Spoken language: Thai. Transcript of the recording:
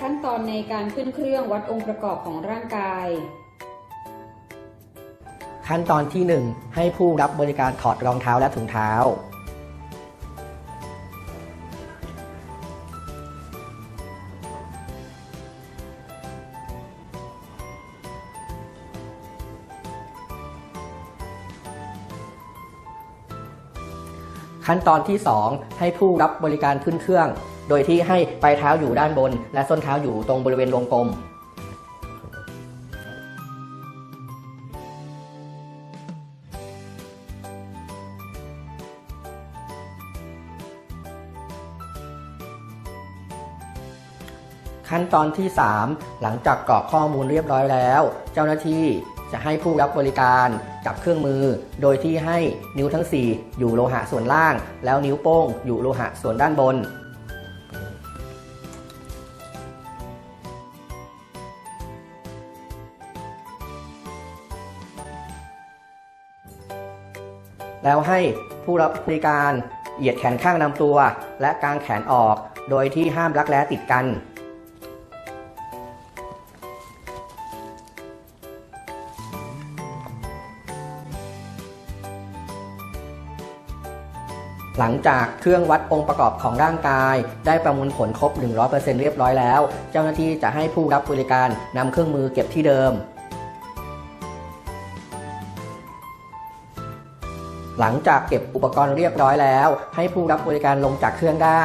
ขั้นตอนในการขึ้นเครื่องวัดองค์ประกอบของร่างกาย ขั้นตอนที่ 1 ให้ผู้รับบริการถอดรองเท้าและถุงเท้า ขั้นตอนที่ 2 ให้ผู้รับบริการขึ้นเครื่อง โดยที่ให้ปลายเท้าอยู่ด้านบน และส้นเท้าอยู่ตรงบริเวณวงกลม ขั้นตอนที่ 3 หลังจากกรอกข้อมูลเรียบร้อยแล้ว เจ้าหน้าที่ จะให้ผู้รับบริการจับเครื่องมือ โดยที่ให้นิ้วทั้ง 4 อยู่โลหะส่วนล่าง แล้วนิ้วโป้งอยู่โลหะส่วนด้านบน แล้วให้ผู้รับบริการเหยียดแขนข้างนำตัว และกางแขนออก โดยที่ห้ามรักแร้ติดกัน หลังจากเครื่องวัดองค์ประกอบของร่างกาย ได้ประมวลผลครบ 100%เรียบร้อยแล้ว เจ้าหน้าที่จะให้ผู้รับบริการนำเครื่องมือเก็บที่เดิม หลังจากเก็บอุปกรณ์เรียบร้อยแล้ว ให้ผู้รับบริการลงจากเครื่องได้